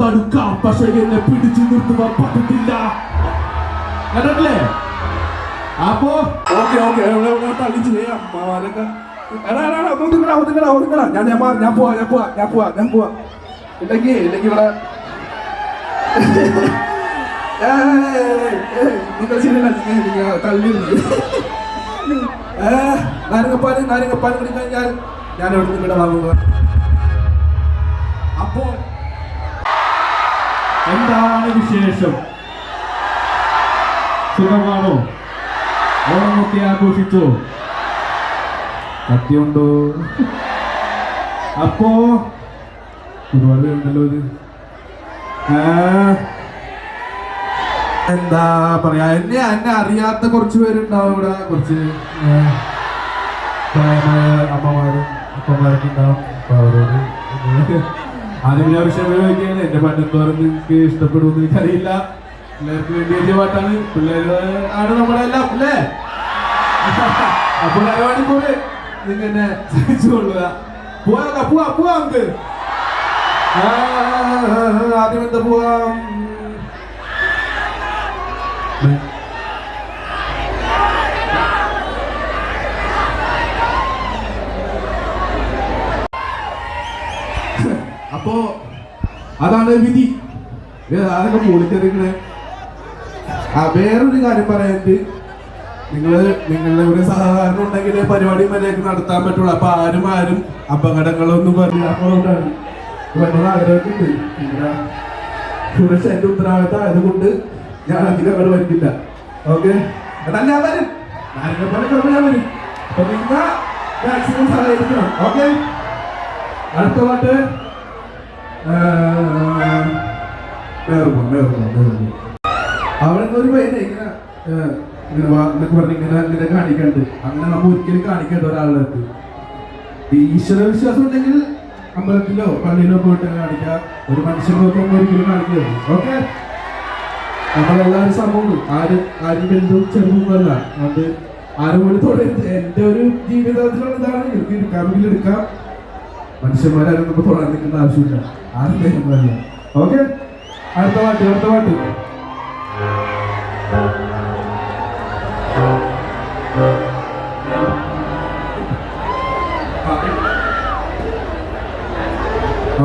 തടുക്കാം പക്ഷേ എന്നെ പിടിച്ചു നിർത്തുവാൻ പറ്റത്തില്ല കണ്ടിട്ടില്ലേ അപ്പോ ഓക്കെ ഓക്കെ തള്ളിച്ച് അമ്മമാരൊക്കെ ഒതുങ്ങടാ ഒതുങ്ങടാ ഒതുങ്ങടാ ഞാൻ ഞാൻ ഞാൻ പോവാ ഞാൻ പോവാ ഞാൻ പോവാ ഞാൻ പോവാ. ഇല്ലെങ്കിൽ ഇല്ലെങ്കിൽ ഇവിടെ നിങ്ങൾ ശരിയല്ല നിങ്ങൾ നിങ്ങൾ തള്ളി നാരങ്ങപ്പാൽ നാരങ്ങപ്പാൽ കുടി കഴിഞ്ഞാൽ ഞാൻ എവിടെ നിങ്ങളുടെ വാങ്ങുക അപ്പോ എന്താണ് വിശേഷം സുഖമാണോ? ഓണമൊക്കെ ആഘോഷിച്ചോ? സത്യമുണ്ടോ അപ്പോ ഒരുപാട് പേരുണ്ടല്ലോ ഇത്. ആ, എന്താ പറയാ? എന്നെ എന്നെ അറിയാത്ത കുറച്ച് പേരുണ്ടാവും ഇവിടെ. കുറച്ച് പ്രായമായ അമ്മമാരും അപ്പന്മാരൊക്കെ ഉണ്ടാവും. അപ്പൊ ആദ്യം ഞാൻ വിഷയം ചോദിക്കുകയാണ്. എന്റെ പാട്ട് എന്തോരം നിങ്ങൾക്ക് ഇഷ്ടപ്പെടുമെന്ന് എനിക്കറിയില്ല. പിള്ളേർക്ക് വേണ്ടി വലിയ പാട്ടാണ്. പിള്ളേർ ആണ് നമ്മുടെ എല്ലാം അല്ലേ? അപ്പോൾ പരിപാടി പോലെ നിങ്ങൾ എന്നെ സഹിച്ചുകൊള്ളുക പോവാ പോവാ പോവാ നമുക്ക് ആദ്യം എന്താ പോവാം? അപ്പോ അതാണ് വിധി. അതൊക്കെ പൊളിച്ചെടുക്കണേ. ആ വേറൊരു കാര്യം പറയാനുണ്ട്. നിങ്ങൾ നിങ്ങളുടെ ഒരു സഹകരണം ഉണ്ടെങ്കിൽ പരിപാടി മര്യാദയ്ക്ക് നടത്താൻ പറ്റുള്ളൂ. അപ്പൊ ആരും ആരും അപകടങ്ങളൊന്നും ആഗ്രഹമുണ്ട്. പിന്നെ സുരക്ഷ എന്റെ ഉത്തരവാദിത്തം ആയതുകൊണ്ട് ഞാൻ അധികം അവിടെ വരുന്നില്ല ഓക്കെ? എന്നാൽ ഞാൻ വരും. ഓക്കെ? അടുത്ത പാട്ട്. അവിടെ ഒരു പയ്യനെ ഇങ്ങനെ ഇങ്ങനെ എന്നൊക്കെ പറഞ്ഞ് ഇങ്ങനെ ഇങ്ങനെ കാണിക്കണ്ട്. അങ്ങനെ നമ്മൾ ഒരിക്കലും കാണിക്കേണ്ട ഒരാളുടെ അടുത്ത്. ഈശ്വര വിശ്വാസം ഉണ്ടെങ്കിൽ അമ്പലത്തിലോ പള്ളിയിലോ പോയിട്ട് കാണിക്കുക ഒരു മനുഷ്യനെ നോക്കുമ്പോൾ ഒരിക്കലും കാണിക്കരുത് ഓക്കെ? നമ്മളെല്ലാവരും സമൂഹം ആരും ആരും വലുതും ചെറുതൊന്നുമല്ല അത് ആരും കൂടി തൊടരുത്. എന്റെ ഒരു ജീവിതത്തിലുള്ള ഇതാണ് എടുക്കാമെങ്കിൽ എടുക്കാം. മനുഷ്യന്മാരാരും നമ്മൾ തൊടാൻ നിൽക്കേണ്ട ആവശ്യമില്ല. ആരും തരുന്നതല്ല ഓക്കെ അടുത്ത പാട്ട് അടുത്ത പാട്ട്.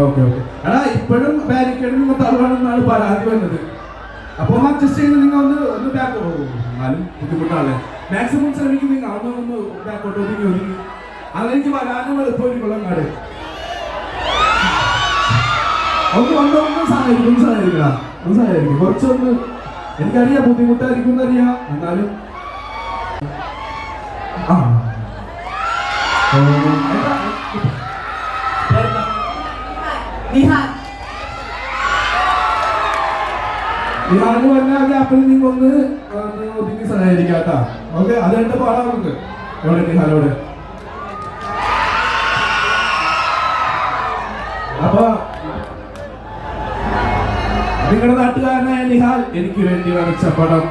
ഓക്കെ ഓക്കെ എടാ ഇപ്പോഴും ബാരിക്കേഡിൽ നിന്ന് തളവാണെന്നാണ് പരാതി വന്നത്. അപ്പൊ ഒന്ന് അഡ്ജസ്റ്റ് ചെയ്ത് നിങ്ങൾ ഒന്ന് ഒന്ന് ബാക്ക് എന്നാലും ബുദ്ധിമുട്ടാണല്ലേ മാക്സിമം ശ്രമിക്കും നിങ്ങൾ അന്ന് ഒന്ന് ബാക്കോട്ട് ഒതുങ്ങി ഒതുങ്ങി അതെനിക്ക് വരാനും എളുപ്പമായിരിക്കും അങ്ങാട്. ഒന്ന് ഒന്ന് ഒന്ന് സഹായിക്കും ഒന്ന് സഹായിക്കടാ ഒന്ന് സഹായിക്കും കുറച്ചൊന്ന് എനിക്കറിയാം ബുദ്ധിമുട്ടായിരിക്കും എന്നറിയാം. എന്നാലും ആ? നിഹാൽ നിഹാൽ പറഞ്ഞാൽ ഒന്ന് ഒന്ന് ഒതുങ്ങി സഹായിക്കാട്ടാ ഓക്കെ അത് രണ്ട് പാടാം നമുക്ക്. എവിടെ നിഹാലോട് അപ്പൊ നിങ്ങളുടെ നാട്ടുകാരനായ നിഹാൽ എനിക്ക് വേണ്ടി വരച്ച പടം.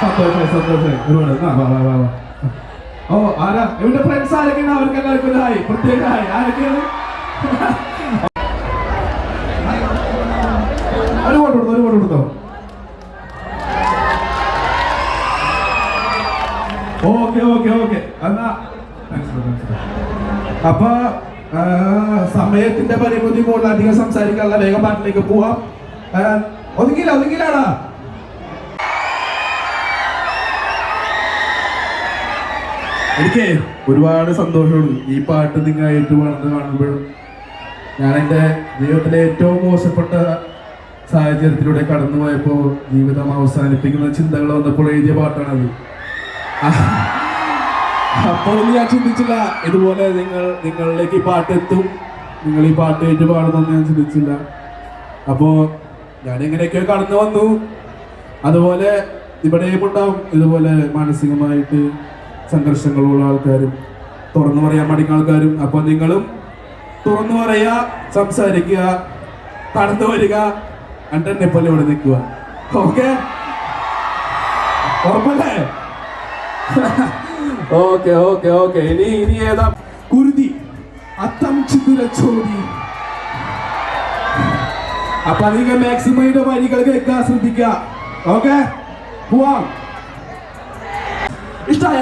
സന്തോഷം സന്തോഷം. ഒരുപാട്. ഓ ആരാ? എവിടെ ഫ്രണ്ട്സ് ആരൊക്കെയാണ്? അവർക്ക് എല്ലാവർക്കും ഹായ്. പ്രത്യേക ഹായ് ആരൊക്കെയാണ്? ഒരു വോട്ട് എടുത്തോ ഒരു വോട്ട് കൊടുത്തോ? Okay okay okay. എന്നാ. അപ്പൊ സമയത്തിന്റെ പരിമിതി കൂടുതൽ അധികം സംസാരിക്കാനുള്ള വേഗം പാട്ടിലേക്ക് പോവാം ഒതുങ്ങില്ല ഒതുങ്ങില്ലാടാ എനിക്ക് ഒരുപാട് സന്തോഷമുണ്ട്. ഈ പാട്ട് നിങ്ങൾ ഏറ്റുപാടുന്നത് കാണുമ്പോഴും ഞാൻ എന്റെ ജീവിതത്തിലെ ഏറ്റവും മോശപ്പെട്ട സാഹചര്യത്തിലൂടെ കടന്നു പോയപ്പോൾ ജീവിതം അവസാനിപ്പിക്കുന്ന ചിന്തകൾ വന്നപ്പോൾ എഴുതിയ പാട്ടാണത്. അപ്പോൾ ഞാൻ ചിന്തിച്ചില്ല ഇതുപോലെ നിങ്ങൾ നിങ്ങളിലേക്ക് ഈ പാട്ട് എത്തും. നിങ്ങൾ ഈ പാട്ട് ഏറ്റു പാടുന്നൊന്നും ഞാൻ ചിന്തിച്ചില്ല. അപ്പോ ഞാൻ എങ്ങനെയൊക്കെയോ കടന്നു വന്നു. അതുപോലെ ഇവിടെയും ഉണ്ടാവും. ഇതുപോലെ മാനസികമായിട്ട് സംഘർഷങ്ങളുള്ള ആൾക്കാരും തുറന്നു പറയാൻ പഠിക്കുന്ന ആൾക്കാരും. അപ്പോൾ നിങ്ങളും തുറന്നു പറയുക സംസാരിക്കുക കടന്നു വരിക എന്നെ പോലെ ഇവിടെ നിൽക്കുക. ഓക്കെ ഉറപ്പല്ലേ? ഓക്കെ ഓക്കെ ഓക്കെ ഇനി ഇനി ഏതാ? കുരുതി അത്തം ചിതുര ചോദി അപ്പൊ നിങ്ങൾ മാക്സിമം ഇതിന്റെ വരികൾ കേൾക്കാൻ ശ്രദ്ധിക്കുക. ഓക്കെ? പോവാം. ഇഷ്ടായ?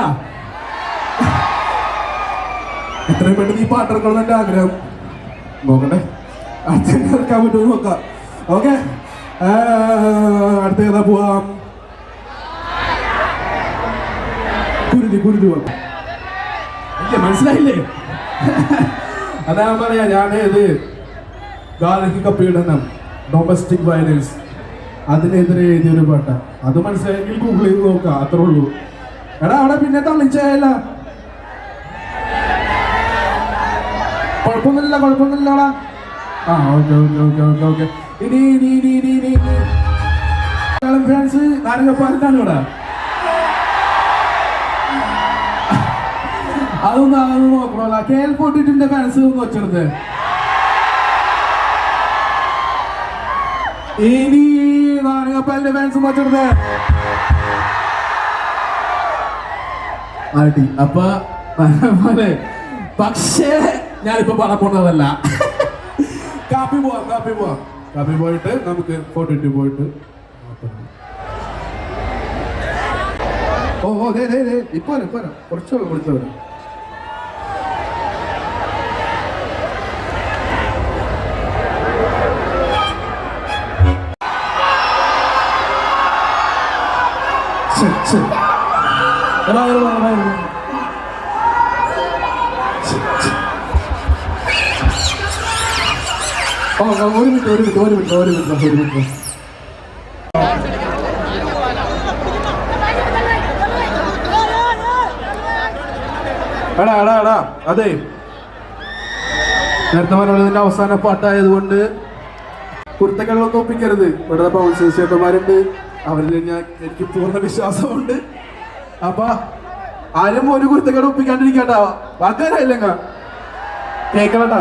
എത്രയും പെട്ടെന്ന് ഈ പാട്ടിറക്കണം എന്റെ ആഗ്രഹം. നോക്കട്ടെ. അടുത്ത ഇറക്കാൻ പറ്റുമോ നോക്കാം. ഓക്കെ? അടുത്ത ഏതാ പോവാം? കുരുതി കുരുതി ഇല്ല മനസ്സിലായില്ലേ? അതാ പറയാ ഞാൻ ഇത് ഗാർഹിക പീഡനം ഡൊമസ്റ്റിക് വയലൻസ് അതിനെതിരെ എഴുതിയൊരു പാട്ട. അത് മനസ്സിലായെങ്കിൽ ഗൂഗിൾ ചെയ്ത് നോക്കാം അത്രേ ഉള്ളൂ. എടാ അവിടെ പിന്നെ തള്ളിച്ചല്ല കുഴപ്പമൊന്നുമില്ല കുഴപ്പമൊന്നുമില്ലടാ ആ okay okay okay okay okay. ഇനി ഇനി ഇനി ഇനി ഇനി. ഫ്രണ്ട്സ് നാരങ്ങപ്പാലിനാണ് ഇവിടെ? അതൊന്നും അങ്ങനെ നോക്കണല്ല കെ എൽ ഫോർട്ടിന്റെ ഫാൻസ് ഒന്ന് വെച്ചെടുത്ത് ഇനി നാരങ്ങപ്പാലിന്റെ ഫാൻസ് വെച്ചെടുത്ത് ആട്ടി അപ്പൊ പക്ഷേ ഞാനിപ്പോ പടം പോണതല്ല കാപ്പി പോവാം കാപ്പി പോവാം. കാപ്പി പോയിട്ട് നമുക്ക് ഫോട്ടോ ഇട്ട് പോയിട്ട് ഓ ഓ ഇപ്പൊ ഇപ്പൊ കുറച്ചുള്ള കുറച്ചുള്ള ശരി എടാ, എടാ, എടാ, ഒരു മിനിറ്റ് ഒരു എടാ എടാ എടാ അതെ. നേരത്തെ പറഞ്ഞതിന്റെ അവസാന പാട്ടായതുകൊണ്ട് കുരുത്തക്കളൊന്നും ഒപ്പിക്കരുത്. ഇവിടെ ചേട്ടന്മാരുണ്ട് അവരിൽ ഞാൻ എനിക്ക് പൂർണ വിശ്വാസമുണ്ട്. അപ്പൊ ആരും ഒരു കുരുത്തക്കേട് ഒപ്പിക്കാണ്ടിരിക്കട്ടോ വാക്കാരായില്ലങ്ങ കേക്കണട്ടോ.